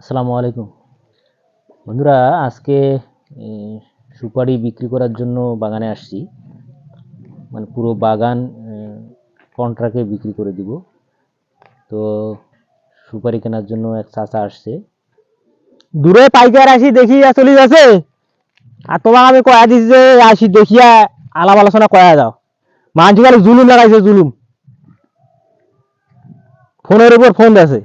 আসসালামু আলাইকুম। বন্ধুরা, আজকে সুপারি বিক্রি করার জন্য বাগানে আসছি। মানে পুরো বাগান কন্ট্রাক্টে বিক্রি করে দিব। তো সুপারি কেনার জন্য এক চাচা আসছে। দূরে পাইকার আসি দেখি চলি যাচ্ছে। আর তোমার আমি কয়া দিছি যে আসি দেখিয়া আলাপ আলোচনা কয়া যাও। মানুষ জুলুম লাগাইছে জুলুম। ফোনের উপর ফোন আছে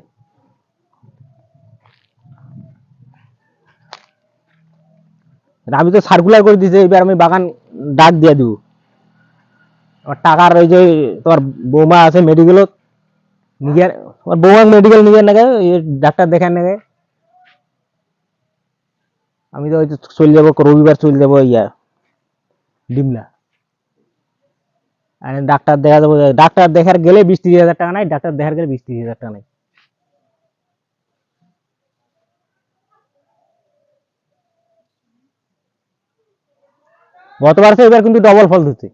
আমি তো সার্কুলার করে দিছি এবার আমি বাগান ডাক দিয়ে দিব। আমার টাকার ওই যে তোমার বৌমা আছে মেডিকেলত নিজের, আমার বৌমা মেডিকেল নিজের নাগে ডাক্তার দেখার নাগে আমি তো চলে যাব, রবিবার চলে যাব ইয়া, ডিমলা। আর ডাক্তার দেখা যাব, ডাক্তার দেখার গেলে বিশ ত্রিশ হাজার টাকা নাই, ডাক্তার দেখার গেলে বিশ ত্রিশ হাজার টাকা নাই। গতবার এবার কিন্তু ডবল ফল দিচ্ছে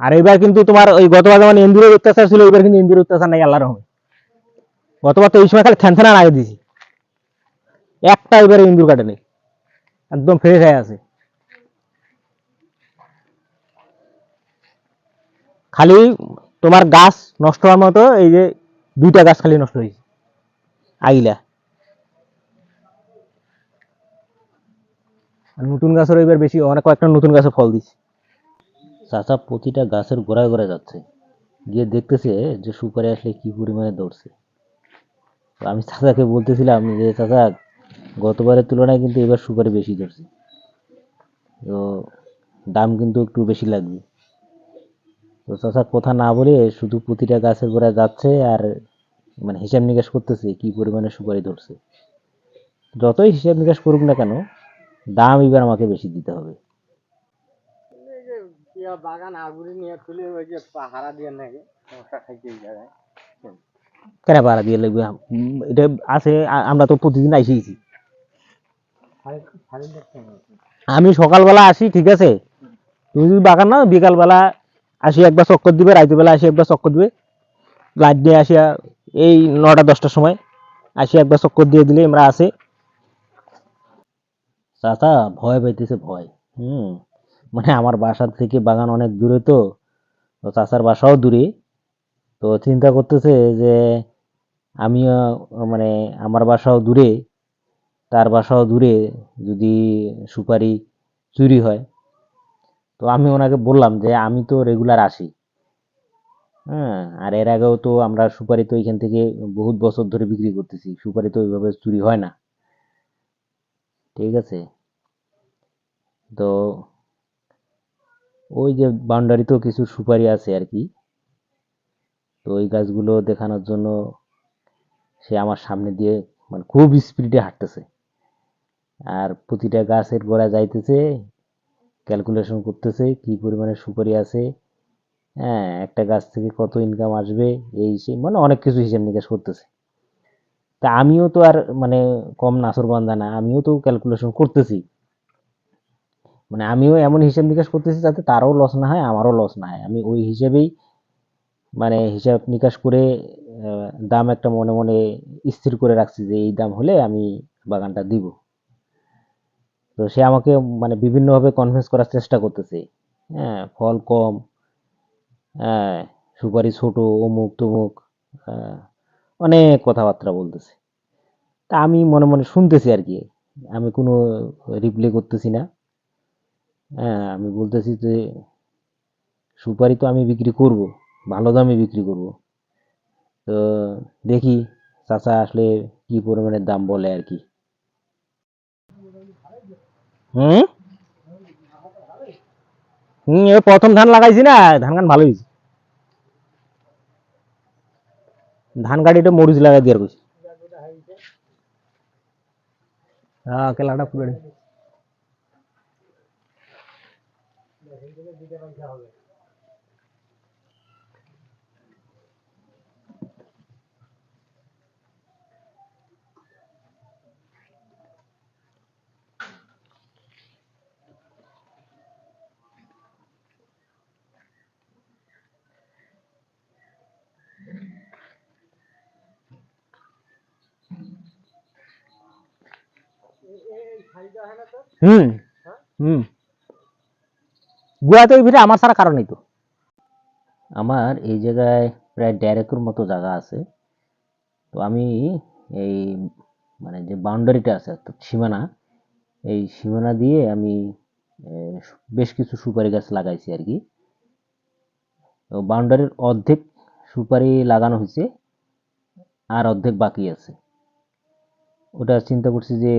আর এবার কিন্তু তোমার ওই গতবার যেমন ইন্দুরের অত্যাচার ছিল, এবার কিন্তু ইন্দুরের অত্যাচার নাই, আল্লাহর রহমে গতবার তো এই সময় খালি থ্যানথ্যানা লাগিয়ে দিয়েছি। একটা এবারে ইন্দুর কাটে নেই। একদম ফ্রেশ হয়ে আছে। খালি তোমার গাছ নষ্ট হওয়ার মতো, এই যে দুইটা গাছ খালি নষ্ট হয়েছে। আইলা। নতুন গাছের এবার বেশি, অনেক কয়েকটা নতুন গাছে ফল দিচ্ছে চাচা, প্রতিটা গাছের গোড়ায় গোড়ায় যাচ্ছে। গিয়ে দেখতেছে যে সুপারি আসলে কি পরিমাণে তো আমি চাচাকে বলতেছিলাম যে, চাচা, গতবারের তুলনায় কিন্তু এবার সুপারি বেশি ধরছে। তো দাম কিন্তু একটু বেশি লাগবে। তো চাচা, কথা না বলে শুধু প্রতিটা গাছের গোড়ায় যাচ্ছে আর মানে হিসাব নিকাশ করতেছে কি পরিমাণে সুপারি ধরছে। যতই হিসাব নিকাশ করুক না কেন দাম এবার আমাকে বেশি দিতে হবে। বাগান আগুরি নিয়ে তুলে ওই যে হারা দিয়ে নাকি সমস্যা খাইতে জায়গায়। কেন ভাড়া দিয়ে লাগবে? এটা আছে আমরা তো প্রতিদিন আইসিয়েছি আমি সকালবেলা আসি ঠিক আছে? তুমি যদি বাগান না বিকালবেলা আসি একবার চক্কর দিবে রাতের বেলা আসি একবার চক্কর দিবে। লাইট দিয়ে আসিয়া এই নটা, দশটার সময়। আসি একবার চক্কর দিয়ে দিলে আমরা আসে। চাচা, ভয় পাইতেছে, ভয়। হুম। মানে আমার বাসার থেকে বাগান অনেক দূরে তো। তো চাচার বাসাও দূরে। তো চিন্তা করতেছে যে আমিও মানে আমার বাসাও দূরে। তার বাসাও দূরে যদি সুপারি চুরি হয়। তো আমি ওনাকে বললাম যে আমি তো রেগুলার আসি। হ্যাঁ আর এর আগেও তো আমরা সুপারি তো এখান থেকে বহুত বছর ধরে বিক্রি করতেছি। সুপারি তো ওইভাবে চুরি হয় না। ঠিক আছে? তো ওই যে বাউন্ডারিতেও কিছু সুপারি আছে আর কি। তো ওই গাছগুলো দেখানোর জন্য সে আমার সামনে দিয়ে মানে খুব স্পিডে হাঁটতেছে। আর প্রতিটা গাছের গোড়ায় যাইতেছে ক্যালকুলেশন করতেছে কি পরিমাণে সুপারি আছে। হ্যাঁ একটা গাছ থেকে কত ইনকাম আসবে এই সেই মানে অনেক কিছু হিসাব নিকাশ করতেছে। তা আমিও তো আর মানে কম নাসরবান্দা না আমিও তো ক্যালকুলেশন করতেছি। মানে আমিও এমন হিসাব নিকাশ করতেছি যাতে তারও লস না হয় আমারও লস না হয়। আমি ওই হিসেবেই মানে হিসাব নিকাশ করে আহ, দাম একটা মনে মনে স্থির করে রাখছি যে এই দাম হলে আমি বাগানটা দিব। তো সে আমাকে মানে বিভিন্নভাবে কনভিন্স করার চেষ্টা করতেছে। হ্যাঁ ফল কম সুপারি ছোট অমুক তমুক আহ, অনেক কথাবার্তা বলতেছে। তা আমি মনে মনে শুনতেছি আর কি আমি কোনো রিপ্লে করতেছি না। হ্যাঁ আমি বলতেছি যে সুপারি তো আমি বিক্রি করব ভালো দামে বিক্রি করব। তো দেখি চাচা আসলে কি পরিমাণে দাম বলে আর কি। হুম? হুম প্রথম ধান লাগাইছি না, ধান গান ভালো হয়েছে ধান গাড়িটা মরিচ লাগাই দিয়ে আর কেলাটা পুরো হুম। হুম। গুয়াতে ভিড়ে আমার সারা কারণ তো। আমার এই জায়গায় প্রায় দেড় একর মতো জায়গা আছে। তো আমি এই মানে যে বাউন্ডারিটা আছে সীমানা, এই সীমানা দিয়ে আমি বেশ কিছু সুপারি গাছ লাগাইছি আর কি। তো বাউন্ডারির অর্ধেক সুপারি লাগানো হয়েছে, আর অর্ধেক বাকি আছে। ওটা চিন্তা করছি যে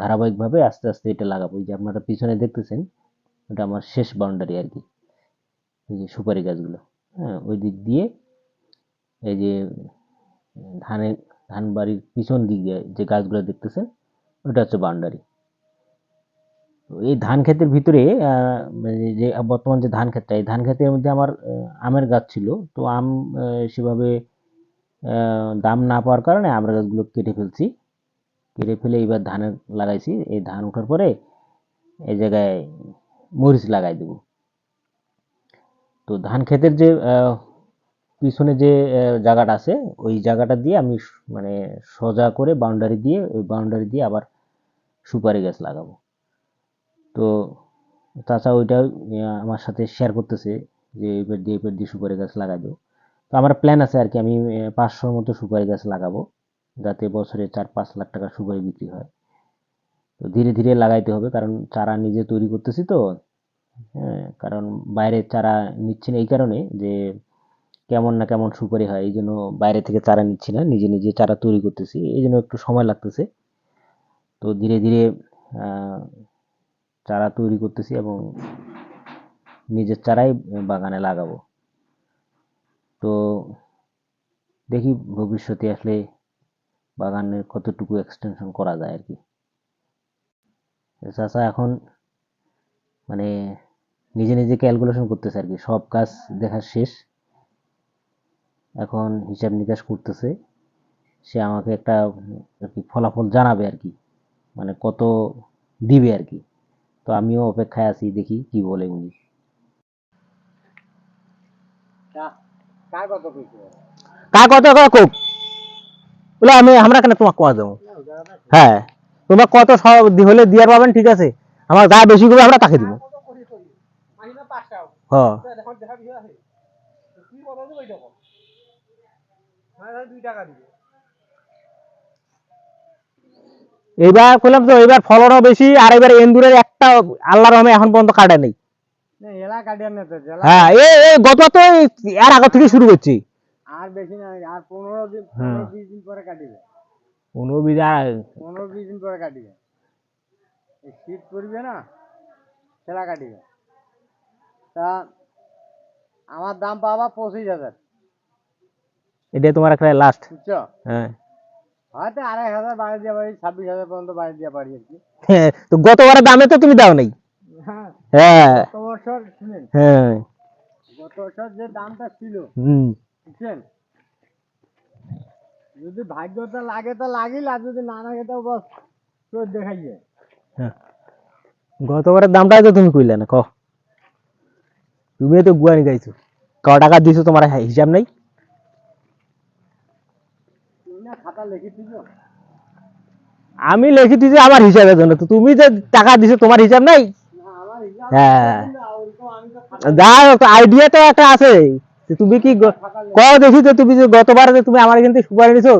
ধারাবাহিকভাবে আস্তে আস্তে এটা লাগাবো। যে আপনারা পিছনে দেখতেছেন, ওটা আমার শেষ বাউন্ডারি আর কি। এই যে সুপারি গাছগুলো হ্যাঁ ওই দিক দিয়ে এই যে ধানের, ধান বাড়ির পিছন দিক দিয়ে যে গাছগুলো দেখতেছেন, ওটা হচ্ছে বাউন্ডারি এই ধান ক্ষেতের ভিতরে মানে যে বর্তমান যে ধান ক্ষেতটা, এই ধান ক্ষেতের মধ্যে আমার আমের গাছ ছিল। তো আম সেভাবে দাম না পাওয়ার কারণে আমের গাছগুলো কেটে ফেলছি। কেটে ফেলে এবার ধান লাগাইছি। এই ধান ওঠার পরে এই জায়গায় মরিচ লাগাই দেবো। তো ধান ক্ষেতের যে পিছনে যে জায়গাটা আছে, ওই জায়গাটা দিয়ে আমি মানে সোজা করে বাউন্ডারি দিয়ে, ওই বাউন্ডারি দিয়ে আবার সুপারি গাছ লাগাবো। তো চাচা ওইটা আমার সাথে শেয়ার করতেছে যে এবার দিয়ে এবার দিয়ে সুপারি গাছ লাগাই দেবো। তো আমার প্ল্যান আছে আর কি, আমি পাঁচশোর মতো সুপারি গাছ লাগাবো। যাতে বছরে চার পাঁচ লাখ টাকা সুপারি বিক্রি হয়। তো ধীরে ধীরে লাগাইতে হবে, কারণ চারা নিজে তৈরি করতেছি তো। হ্যাঁ কারণ বাইরের চারা নিচ্ছি না এই কারণে যে কেমন না কেমন সুপারি হয়, এই জন্য বাইরে থেকে চারা নিচ্ছি না, নিজে নিজে চারা তৈরি করতেছি, এই জন্য একটু সময় লাগতেছে। তো ধীরে ধীরে চারা তৈরি করতেছি এবং নিজের চারাই বাগানে লাগাবো। তো দেখি ভবিষ্যতে আসলে বাগানের কতটুকু এক্সটেনশন করা যায় আর কি। চাচা এখন মানে নিজে নিজে ক্যালকুলেশন করতেছে আর কি। সব কাজ দেখা শেষ। এখন হিসাব নিকাশ করতেছে। সে আমাকে একটা আর কি ফলাফল জানাবে আর কি। মানে কত দিবে আর কি। তো আমিও অপেক্ষায় আছি দেখি কি বলে উনি। কার কত করে কোক বলে আমি আমরা কেন তোমাকে কয়া দেবো? হ্যাঁ তোমার কত সব হলে দিয়ার পাবেন ঠিক আছে। আমার যা বেশি করবে আমরা তাকে দিব। হ্যাঁ এইবার করলাম তো এবার ফলনও বেশি আর এবার এন্দুরের একটা আল্লাহর রহমে এখন পর্যন্ত কাটে নেই। হ্যাঁ এই এই গত তো এর আগে থেকে শুরু করছি। আর বেশি না আর পনেরো দিন হ্যাঁ। পনেরো বিশ দিন পরে কাটিবে। কোনো বিজা পনেরো বিশ দিন পরে কাটিবে। এই শীত পড়বে না সেলা কাটিবে। তা আমার দাম পাবা পঁচিশ হাজার। এটা তোমার একটা লাস্ট বুঝছ? হ্যাঁ। হয়তো আড়াই হাজার বাড়ি দিয়ে পারি ছাব্বিশ হাজার পর্যন্ত বাড়ি দিয়ে পারি আর কি। হ্যাঁ, তো গতবারের দামে তো তুমি দাও নাই। হ্যাঁ হ্যাঁ। গত বছর শুনেন। হ্যাঁ। গত বছর যে দামটা ছিল হুম। বুঝছেন? যদি ভাগ্যটা লাগে তো লাগিল আর যদি না লাগে তো বস তোর দেখাইছে হ্যাঁ। গতবারের দামটাই তো তুমি কইলে না ক? তুমি তো গুয়ানি গাইছো। ক টাকা দিছো তোমার হিসাব নাই? খাতা আমি লিখি দিছি আমার হিসাবের জন্য তো তুমি যে টাকা দিছো তোমার হিসাব নাই? হ্যাঁ। যা আইডিয়া তো একটা আছে। যে তুমি কি গ- ক দেখি যে তুমি যে গতবার যে তুমি আমার এখান থেকে সুপারি নিছো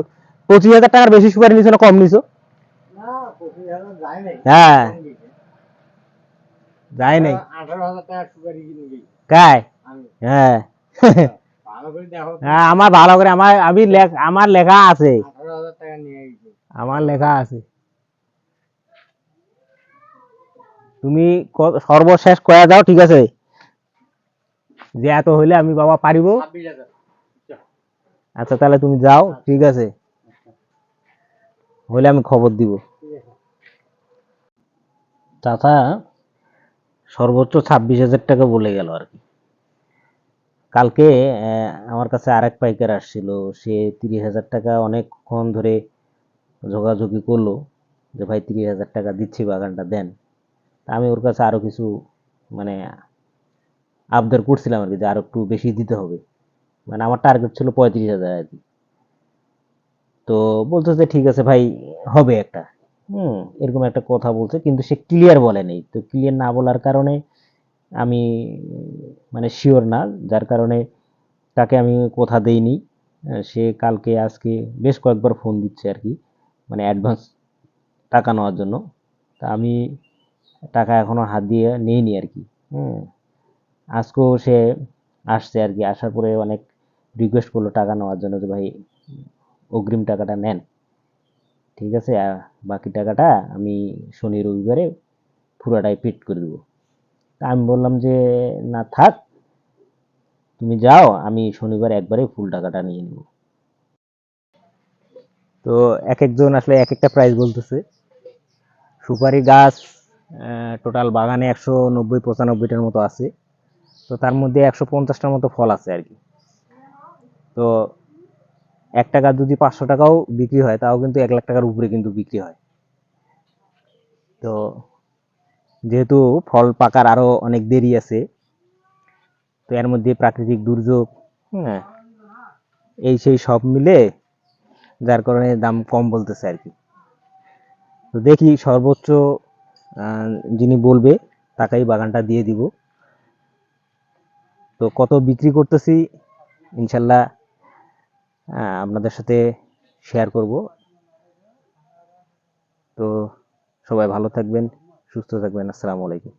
পঁচিশ হাজার টাকার বেশি সুপারি নিছো না কম নিছো? হ্যাঁ। যায় নাই। হ্যাঁ। ভালো হ্যাঁ আমার ভালো করে আমার আমি আমার লেখা আছে। আমার লেখা আছে। তুমি সর্বশেষ কয়া যাও ঠিক আছে? যে এত হইলে আমি বাবা পারিব। আচ্ছা তাহলে তুমি যাও ঠিক আছে। হইলে আমি খবর দিব। চাচা সর্বোচ্চ ছাব্বিশ হাজার টাকা বলে গেল আর কি। কালকে আমার কাছে আরেক পাইকার আসছিল। সে তিরিশ হাজার টাকা অনেকক্ষণ ধরে যোগাযোগই করল যে ভাই তিরিশ হাজার টাকা দিচ্ছি বাগানটা দেন। তা আমি ওর কাছে আরও কিছু মানে আবদার করছিলাম আর কি যে আরও একটু বেশি দিতে হবে। মানে আমার টার্গেট ছিল পঁয়ত্রিশ হাজার আর কি। তো বলতো যে ঠিক আছে ভাই, হবে একটা। হুম, এরকম একটা কথা বলছে, কিন্তু সে ক্লিয়ার বলে নেই। তো ক্লিয়ার না বলার কারণে আমি মানে শিওর না, যার কারণে তাকে আমি কথা দেইনি। সে কালকে, আজকে বেশ কয়েকবার ফোন দিচ্ছে আর কি মানে অ্যাডভান্স টাকা নেওয়ার জন্য। তা আমি টাকা এখনও হাত দিয়ে নিইনি আর কি। হ্যাঁ আজকেও সে আসছে আর কি। আসার পরে অনেক রিকোয়েস্ট করল টাকা নেওয়ার জন্য যে, ভাই, অগ্রিম টাকাটা নেন। ঠিক আছে বাকি টাকাটা আমি শনি, রবিবারে পুরোটাই পেড করে দেবো। তা আমি বললাম যে, না, থাক, তুমি যাও, আমি শনিবার একবারে ফুল টাকাটা নিয়ে নেব। তো এক একজন আসলে এক একটা প্রাইস বলতেছে। সুপারি গাছ টোটাল বাগানে একশো নব্বই, পঁচানব্বইটার মতো আছে। তো তার মধ্যে একশো পঞ্চাশটার মতো ফল আছে আর কি। তো এক টাকা যদি পাঁচশো টাকাও বিক্রি হয়, তাও কিন্তু এক লাখ টাকার উপরে কিন্তু বিক্রি হয়। তো যেহেতু ফল পাকার আরও অনেক দেরি আছে, তো এর মধ্যে প্রাকৃতিক দুর্যোগ হ্যাঁ এই সেই সব মিলে যার কারণে দাম কম বলতেছে আর কি। তো দেখি সর্বোচ্চ যিনি বলবে, তাকেই বাগানটা দিয়ে দিব। তো কত বিক্রি করতেছি, ইনশাল্লাহ আপনাদের সাথে শেয়ার করব। তো সবাই ভালো থাকবেন, সুস্থ থাকবেন, আসসালামু আলাইকুম।